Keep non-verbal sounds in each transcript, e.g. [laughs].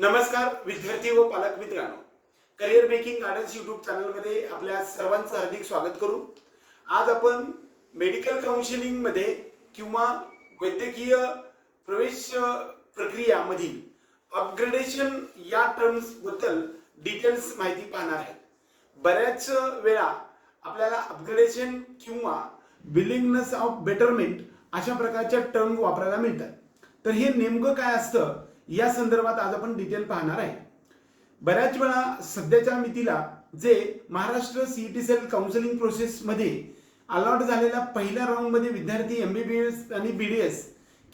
नमस्कार विद्यार्थी व पालक मित्रांनो. करिअर मेकिंग गार्डन्स युट्यूब चॅनलमध्ये आपल्या सर्वांचं हार्दिक स्वागत करू. आज आपण मेडिकल काउन्सिलिंगमध्ये किंवा वैद्यकीय प्रवेश प्रक्रियामधील अपग्रेडेशन या टर्म्सबद्दल डिटेल्स माहिती पाहणार आहे. बऱ्याच वेळा आपल्याला अपग्रेडेशन किंवा विलिंगनेस ऑफ बेटरमेंट अशा प्रकारच्या टर्म वापरायला मिळतात. तर हे नेमकं काय असतं? या संदर्भात आज आपण डिटेल पाहणार आहे. बऱ्याच वेळा सध्याच्या मितीला जे महाराष्ट्र सीईटी सेल काउन्सिलिंग प्रोसेसमध्ये अलॉट झालेला पहिल्या राऊंडमध्ये विद्यार्थी एमबीबीएस आणि बीडीएस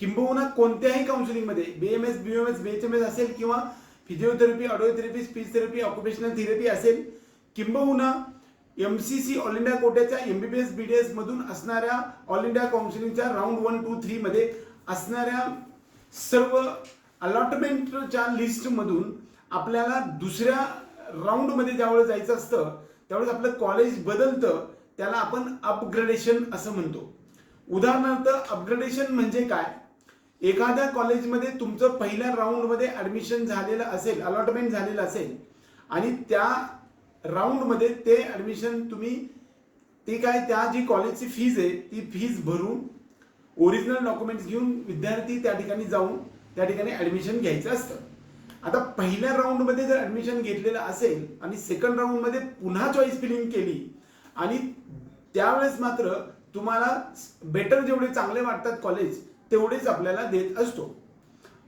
किंबहुना कोणत्याही काउन्सिलिंगमध्ये B M S B M S H M S असेल किंवा physiotherapy audiotherapy speech therapy occupational therapy असेल किंबहुना M C C all India कोट्याच्या M B B S B D S मधून असणाऱ्या ऑल इंडिया काउन्सिलिंगच्या राऊंड वन टू थ्रीमध्ये असणाऱ्या सर्व अलॉटमेंटच्या लिस्टमधून आपल्याला दुसऱ्या राऊंडमध्ये ज्यावेळेस जायचं असतं त्यावेळेस आपलं कॉलेज बदलतं त्याला आपण अपग्रेडेशन असं म्हणतो. उदाहरणार्थ अपग्रेडेशन म्हणजे काय? एखाद्या कॉलेजमध्ये तुमचं पहिल्या राऊंडमध्ये ॲडमिशन झालेलं असेल अलॉटमेंट झालेलं असेल आणि त्या राऊंडमध्ये ते ॲडमिशन तुम्ही ती काय त्या जी कॉलेजची फीज आहे ती फीज भरून ओरिजिनल डॉक्युमेंट्स घेऊन विद्यार्थी त्या ठिकाणी जाऊन त्या ठिकाणी ऍडमिशन घ्यायचं असतं. आता पहिल्या राऊंडमध्ये जर ऍडमिशन घेतलेलं असेल आणि सेकंड राऊंडमध्ये पुन्हा चॉईस फिलिंग केली आणि त्यावेळेस मात्र तुम्हाला बेटर जेवढे चांगले वाटतात कॉलेज तेवढेच आपल्याला देत असतो.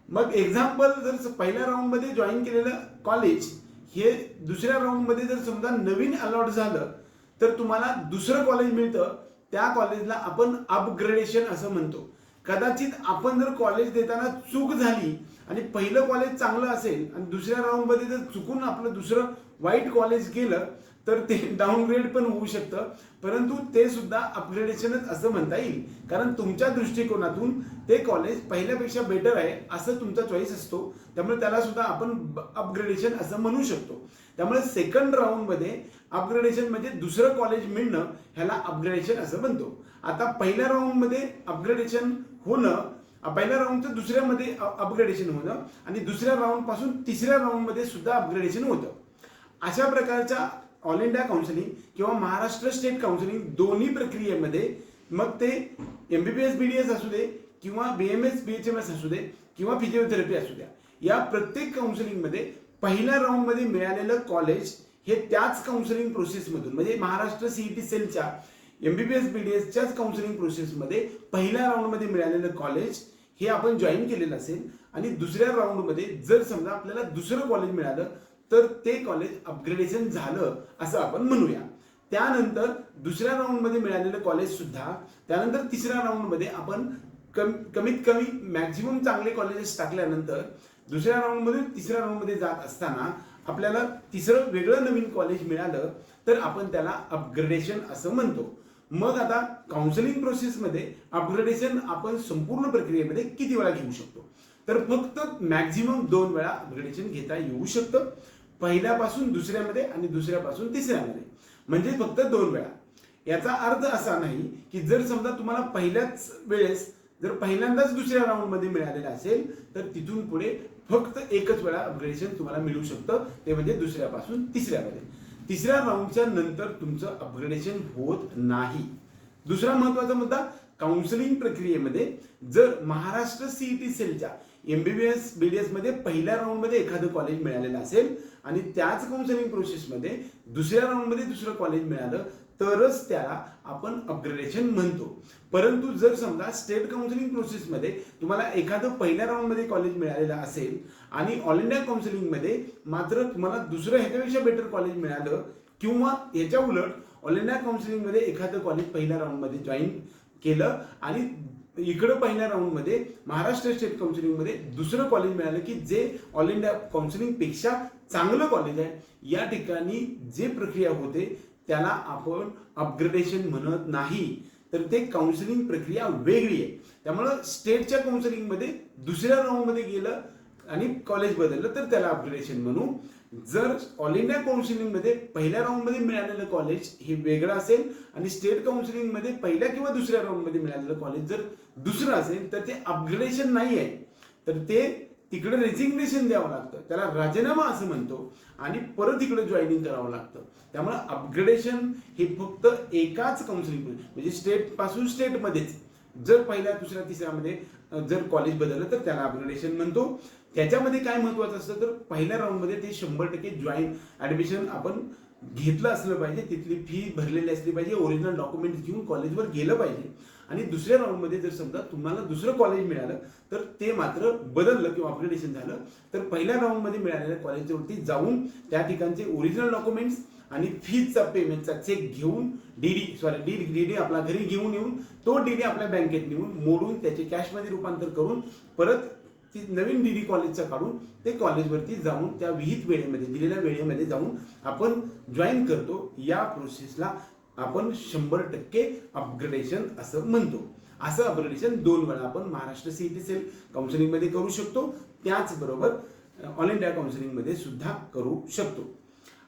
मग एक्झाम्पल जर पहिल्या राऊंडमध्ये जॉईन केलेलं कॉलेज हे दुसऱ्या राऊंडमध्ये जर समजा नवीन अलॉट झालं तर तुम्हाला दुसरं कॉलेज मिळतं. त्या कॉलेजला आपण अपग्रेडेशन असं म्हणतो. कदाचित आपण जर कॉलेज देताना चूक झाली आणि पहिलं कॉलेज चांगलं असेल आणि दुसऱ्या राऊंडमध्ये जर चुकून आपलं दुसरं वाईट कॉलेज गेलं तर ते [laughs] डाऊनग्रेड पण होऊ शकतं. परंतु ते सुद्धा अपग्रेडेशनच असं म्हणता येईल. कारण तुमच्या दृष्टिकोनातून ते कॉलेज पहिल्यापेक्षा बेटर आहे असं तुमचा चॉईस असतो. त्यामुळे त्याला सुद्धा आपण अपग्रेडेशन असं म्हणू शकतो. त्यामुळे सेकंड राऊंडमध्ये अपग्रेडेशन म्हणजे दुसरं कॉलेज मिळणं ह्याला अपग्रेडेशन असं म्हणतो. आता पहिल्या राऊंडमध्ये अपग्रेडेशन होणं पहिल्या राऊंडचं दुसऱ्यामध्ये अपग्रेडेशन होणं आणि दुसऱ्या राऊंडपासून तिसऱ्या राऊंडमध्ये सुद्धा अपग्रेडेशन होतं. अशा प्रकारच्या ऑल इंडिया काउन्सिलिंग किंवा महाराष्ट्र स्टेट काउन्सिलिंग दोन्ही प्रक्रियेमध्ये मग ते M B P S B D S असू दे किंवा B M S B H M S असू दे किंवा फिजिओथेरपी असू द्या. या प्रत्येक काउन्सिलिंगमध्ये पहिल्या राऊंडमध्ये मिळालेलं कॉलेज हे त्याच काउन्सिलिंग प्रोसेसमधून म्हणजे महाराष्ट्र सीईटी सेलच्या एमबीबीएस बीडीएसच्याच काउन्सिलिंग प्रोसेसमध्ये पहिल्या राऊंडमध्ये मिळालेलं कॉलेज हे आपण जॉईन केलेलं असेल. आणि दुसऱ्या राऊंडमध्ये जर समजा आपल्याला दुसरं कॉलेज मिळालं तर ते कॉलेज अपग्रेडेशन झालं असं आपण म्हणूया. त्यानंतर दुसऱ्या राऊंडमध्ये मिळालेलं कॉलेज सुद्धा त्यानंतर तिसऱ्या राऊंडमध्ये आपण कम कमीत कमी मॅक्झिमम चांगले कॉलेजेस टाकल्यानंतर दुसऱ्या राऊंडमध्ये तिसऱ्या राऊंडमध्ये जात असताना आपल्याला तिसरं वेगळं नवीन कॉलेज मिळालं तर आपण त्याला अपग्रेडेशन असं म्हणतो. मग आता काउन्सिलिंग प्रोसेसमध्ये अपग्रेडेशन आपण संपूर्ण प्रक्रियेमध्ये किती वेळा घेऊ शकतो? तर फक्त मॅक्झिमम दोन वेळा अपग्रेडेशन घेता येऊ शकतं. पहिल्यापासून दुसऱ्यामध्ये आणि दुसऱ्यापासून तिसऱ्यामध्ये. म्हणजे फक्त दोन वेळा. याचा अर्थ असा नाही की जर समजा तुम्हाला पहिल्याच वेळेस जर पहिल्यांदाच दुसऱ्या राऊंडमध्ये मिळालेलं असेल तर तिथून पुढे फक्त एकच वेळा अपग्रेडेशन तुम्हाला मिळू शकतं. ते म्हणजे दुसऱ्यापासून तिसऱ्यामध्ये. तिसऱ्या राऊंडच्या नंतर तुमचं अपग्रेडेशन होत नाही. दुसरा महत्त्वाचा मुद्दा काउन्सिलिंग प्रक्रियेमध्ये जर महाराष्ट्र सीईटी सेलच्या एमबीबीएस बीडीएसमध्ये पहिल्या राऊंडमध्ये एखादं कॉलेज मिळालेलं असेल आणि त्याच काउन्सिलिंग प्रोसेसमध्ये दुसऱ्या राऊंडमध्ये दुसरं कॉलेज मिळालं तरच त्याला आपण अपग्रेडेशन म्हणतो. परंतु जर समजा स्टेट काउन्सिलिंग प्रोसेसमध्ये तुम्हाला एखादं पहिल्या राऊंडमध्ये कॉलेज मिळालेलं असेल आणि ऑल इंडिया काउन्सिलिंगमध्ये मात्र तुम्हाला दुसरं ह्याच्यापेक्षा बेटर कॉलेज मिळालं किंवा याच्या उलट ऑल इंडिया काउन्सिलिंगमध्ये एखादं कॉलेज पहिल्या राऊंडमध्ये जॉईन केलं आणि इकडं पहिल्या राऊंडमध्ये महाराष्ट्र स्टेट काउन्सिलिंगमध्ये दुसरं कॉलेज मिळालं की जे ऑल इंडिया काउन्सिलिंगपेक्षा चांगलं कॉलेज आहे या ठिकाणी जे प्रक्रिया होते त्याला आपण अपग्रेडेशन म्हणत नाही. तर ते काउन्सिलिंग प्रक्रिया वेगळी आहे. त्यामुळं स्टेटच्या काउन्सिलिंगमध्ये दुसऱ्या राऊंडमध्ये गेलं आणि कॉलेज बदललं तर त्याला अपग्रेडेशन म्हणू. जर ऑल इंडिया काउन्सिलिंगमध्ये पहिल्या राऊंडमध्ये मिळालेलं कॉलेज हे वेगळं असेल आणि स्टेट काउन्सिलिंगमध्ये पहिल्या किंवा दुसऱ्या राऊंडमध्ये मिळालेलं कॉलेज जर दुसरं असेल तर ते अपग्रेडेशन नाही आहे तर ते तिकडे रेझिग्नेशन द्यावं लागतं. त्याला राजीनामा असं म्हणतो आणि परत इकडे जॉईनिंग करावं लागतं. त्यामुळे अपग्रेडेशन हे फक्त एकाच काउन्सिलिंग म्हणजे स्टेटपासून स्टेटमध्येच जर पहिल्या दुसऱ्या तिसऱ्यामध्ये जर कॉलेज बदललं तर त्याला अपग्रेडेशन म्हणतो. त्याच्यामध्ये काय महत्वाचं असतं तर पहिल्या राऊंडमध्ये ते शंभर टक्के जॉईन ॲडमिशन आपण घेतलं असलं पाहिजे. तिथली फी भरलेली असली पाहिजे. ओरिजिनल डॉक्युमेंट घेऊन कॉलेजवर गेलं पाहिजे. आणि दुसऱ्या राऊंडमध्ये जर समजा तुम्हाला दुसरं कॉलेज मिळालं तर ते मात्र बदललं किंवा अपग्रेडेशन झालं. तर पहिल्या राऊंडमध्ये मिळालेल्या कॉलेजवरती जाऊन त्या ठिकाणचे ओरिजिनल डॉक्युमेंट्स आणि फीजचा पेमेंटचा चेक घेऊन डीडी सॉरी डी डीडी आपला घरी घेऊन येऊन तो डीडी आपल्या बँकेत नेऊन मोडून त्याचे कॅशमध्ये रूपांतर करून परत ती नवीन डीडी कॉलेजचा काढून ते कॉलेजवरती जाऊन त्या विहित वेळेमध्ये दिलेल्या वेळेमध्ये जाऊन आपण जॉईन करतो या प्रोसेसला आपण शंभर टक्के अपग्रेडेशन असं म्हणतो. असं अपग्रेडेशन दोन वेळा आपण महाराष्ट्र सीईटी सेल काउन्सिलिंगमध्ये करू शकतो. त्याचबरोबर ऑल इंडिया काउन्सिलिंगमध्ये सुद्धा करू शकतो.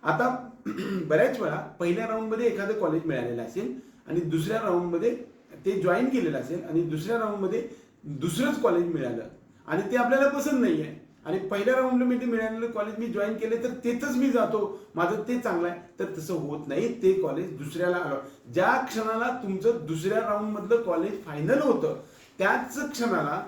आता [clears throat] बऱ्याच वेळा पहिल्या राऊंडमध्ये एखादं कॉलेज मिळालेलं असेल आणि दुसऱ्या राऊंडमध्ये ते जॉईन केलेलं असेल आणि दुसऱ्या राऊंडमध्ये दुसरंच कॉलेज मिळालं आणि ते आपल्याला पसंत नाही आहे आणि पहिल्या राऊंडमध्ये मिळालेलं कॉलेज मी जॉईन केले तर तेथच मी जातो. माझं ते चांगलं आहे. तर तसं होत नाही. ते कॉलेज दुसऱ्याला ज्या क्षणाला तुमचं दुसऱ्या राऊंडमधलं कॉलेज फायनल होतं त्याच क्षणाला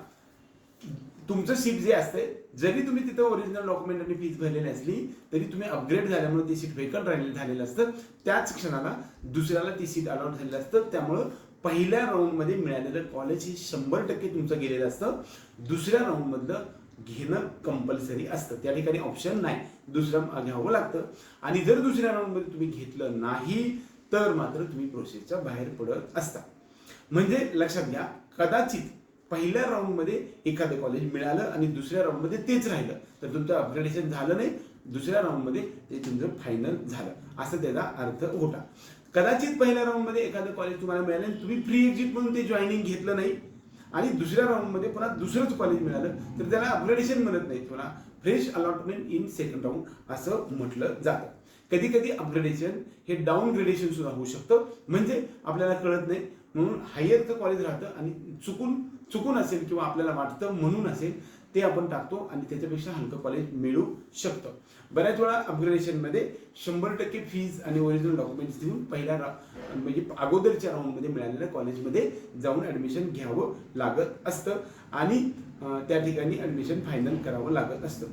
तुमचं सीट जे असते जरी तुम्ही तिथं ओरिजिनल डॉक्युमेंट आणि फीज भरलेली असली तरी तुम्ही अपग्रेड झाल्यामुळे ती सीट वेकंट राहिलेलं झालेलं असतं. त्याच क्षणाला दुसऱ्याला ती सीट अलॉट झालेलं असतं. त्यामुळं पहिल्या राऊंडमध्ये मिळालेलं कॉलेज हे शंभर टक्के तुमचं गेलेलं असतं. दुसऱ्या राऊंडमधलं घेणं कंपल्सरी असतं. त्या ठिकाणी ऑप्शन नाही. दुसरं घ्यावं लागतं. आणि जर दुसऱ्या राऊंडमध्ये तुम्ही घेतलं नाही तर मात्र तुम्ही प्रोसेसच्या बाहेर पडत असता. म्हणजे लक्षात घ्या कदाचित पहिल्या राऊंडमध्ये एखादं कॉलेज मिळालं आणि दुसऱ्या राऊंडमध्ये तेच राहिलं. तर तुमचं अपग्रेडेशन झालं नाही. दुसऱ्या राऊंडमध्ये ते तुमचं फायनल झालं. असं त्याचा अर्थ होता. कदाचित पहिल्या राऊंडमध्ये एखादं कॉलेज तुम्हाला मिळालं आणि तुम्ही फ्री एक्झिट म्हणून ते जॉईनिंग घेतलं नाही. आणि दुसऱ्या राऊंडमध्ये पुन्हा दुसरंच कॉलेज मिळालं तर त्याला अपग्रेडेशन म्हणत नाही पुन्हा. Fresh allotment in second round असं म्हटलं जातं. कधी कधी अपग्रेडेशन हे डाऊन ग्रेडेशन सुद्धा होऊ शकतं. म्हणजे आपल्याला कळत नाही म्हणून हायरचं कॉलेज राहतं आणि चुकून चुकून असेल किंवा आपल्याला वाटतं म्हणून असेल ते आपण टाकतो आणि त्याच्यापेक्षा हलकं कॉलेज मिळू शकतं. बऱ्याच वेळा अपग्रेडेशनमध्ये शंभर टक्के फीज आणि ओरिजिनल डॉक्युमेंट्स देऊन पहिल्या रा म्हणजे अगोदरच्या राऊंडमध्ये मिळालेल्या कॉलेजमध्ये जाऊन ॲडमिशन घ्यावं लागत असतं आणि त्या ठिकाणी ॲडमिशन फायनल करावं लागत असतं.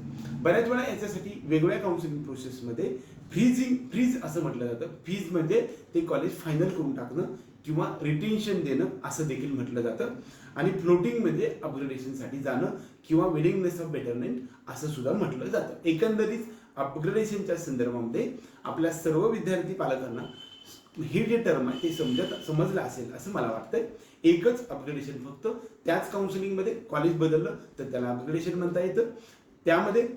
बऱ्याच वेळा याच्यासाठी वेगवेगळ्या काउन्सिलिंग प्रोसेसमध्ये फ्रीजिंग फ्रीज असं म्हटलं जातं. फीज म्हणजे ते कॉलेज फायनल करून टाकणं किंवा रिटेन्शन देणं असं देखील म्हटलं जातं. आणि फ्लोटिंग म्हणजे अपग्रेडेशनसाठी जाणं किंवा विलिंगनेस ऑफ बेटरमेंट असं सुद्धा म्हटलं जातं. एकंदरीत अपग्रेडेशनच्या संदर्भामध्ये आपल्या सर्व विद्यार्थी पालकांना हे जे टर्म आहे ते समजत समजलं असेल असं मला वाटतंय. एकच अपग्रेडेशन फक्त त्याच काउन्सिलिंगमध्ये कॉलेज बदललं तर त्याला अपग्रेडेशन म्हणता येतं. त्यामध्ये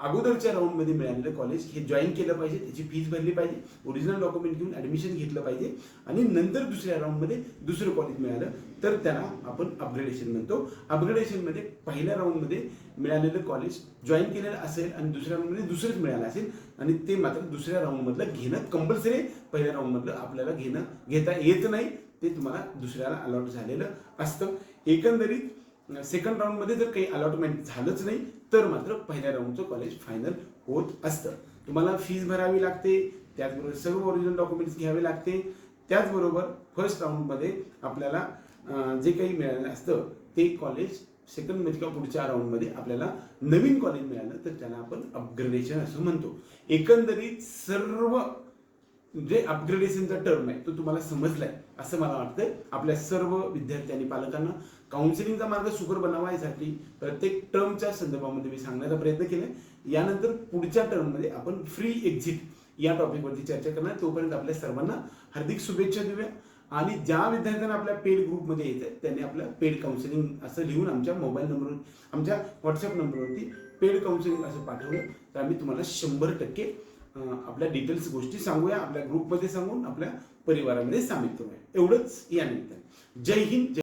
अगोदरच्या राऊंडमध्ये मिळालेलं कॉलेज हे जॉईन केलं पाहिजे त्याची फीज भरली पाहिजे ओरिजिनल डॉक्युमेंट घेऊन ॲडमिशन घेतलं पाहिजे आणि नंतर दुसऱ्या राऊंडमध्ये दुसरं कॉलेज मिळालं तर त्याला आपण अपग्रेडेशन म्हणतो. अपग्रेडेशनमध्ये पहिल्या राऊंडमध्ये मिळालेलं कॉलेज जॉईन केलेलं असेल आणि दुसऱ्या राऊंडमध्ये दुसरंच मिळालं असेल आणि ते मात्र दुसऱ्या राऊंडमधलं घेणं कंपल्सरी पहिल्या राऊंडमधलं आपल्याला घेणं घेता येत नाही. ते तुम्हाला दुसऱ्याला अलॉट झालेलं असतं. एकंदरीत सेकंड राऊंडमध्ये जर काही अलॉटमेंट झालंच नाही तर मात्र पहिल्या राऊंडचं कॉलेज फायनल होत असतं. तुम्हाला फीज भरावी लागते त्याचबरोबर सर्व ओरिजिनल डॉक्युमेंट्स घ्यावे लागते. त्याचबरोबर फर्स्ट राऊंडमध्ये आपल्याला जे काही मिळालेलं असतं ते कॉलेज सेकंड म्हणजे किंवा पुढच्या राऊंडमध्ये आपल्याला नवीन कॉलेज मिळालं तर त्याला आपण अपग्रेडेशन असं म्हणतो. एकंदरीत सर्व जे अपग्रेडेशनचा टर्म आहे तो तुम्हाला समजलाय असं मला वाटतंय. आपल्या सर्व विद्यार्थी आणि पालकांना काउन्सिलिंगचा मार्ग सुकर बनवायसाठी प्रत्येक टर्मच्या संदर्भामध्ये मी सांगण्याचा प्रयत्न केलाय. यानंतर पुढच्या टर्ममध्ये आपण फ्री एक्झिट या टॉपिकवरती चर्चा करणार. तोपर्यंत आपल्या सर्वांना हार्दिक शुभेच्छा देऊया. आणि ज्या विद्यार्थ्यांना आपल्या पेड ग्रुपमध्ये येत आहेत त्यांनी आपलं पेड काउन्सिलिंग असं लिहून आमच्या मोबाईल नंबरवर आमच्या व्हॉट्सअप नंबरवरती पेड काउन्सिलिंग असं पाठवलं. तर आम्ही तुम्हाला शंभर टक्के आपल्या डिटेल्स गोष्टी सांगूया आपल्या ग्रुपमध्ये सांगून आपल्या परिवारामध्ये सामील करूया. एवढंच या निमित्ताने. जय हिंद जय